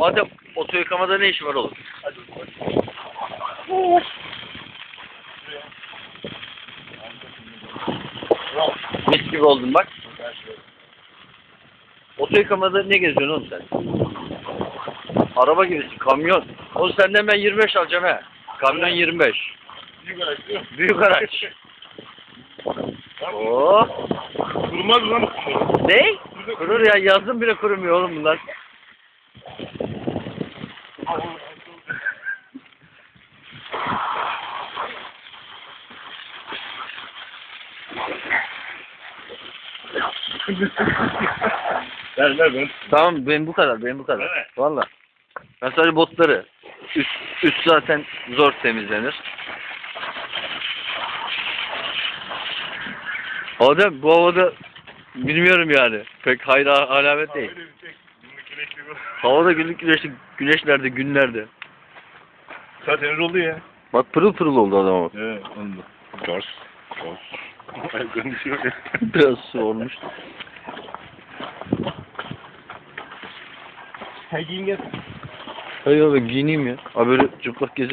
Adem oto yıkamada ne işi var oğlum? Mis gibi oldun bak. Oto yıkamada ne geziyorsun oğlum sen? Araba gibisin, kamyon. Oğlum senden ben 25 alacağım he. Kamyon 25. Büyük araç değil mi? Büyük araç. Oo. Kurmaz lan. Ne? Kurur ya yazdım bile kurumuyor oğlum bunlar. Ver ver ben. Tamam benim bu kadar benim bu kadar. Evet. Valla. Ben sadece botları. Üst, üst zaten zor temizlenir. Adem bu havada bilmiyorum yani. Pek hayra alamet değil. Güneşli bu. Havada günlük güneşli güneşlerde günlerde. Zaten oldu ya. Bak pırıl pırıl oldu adam ama. Evet. Gaz. Gaz. Ay konuşuyor ya. Biraz su olmuş. Hey giyin gel. Hayır abi giyineyim ya. Abi böyle çıplak gezi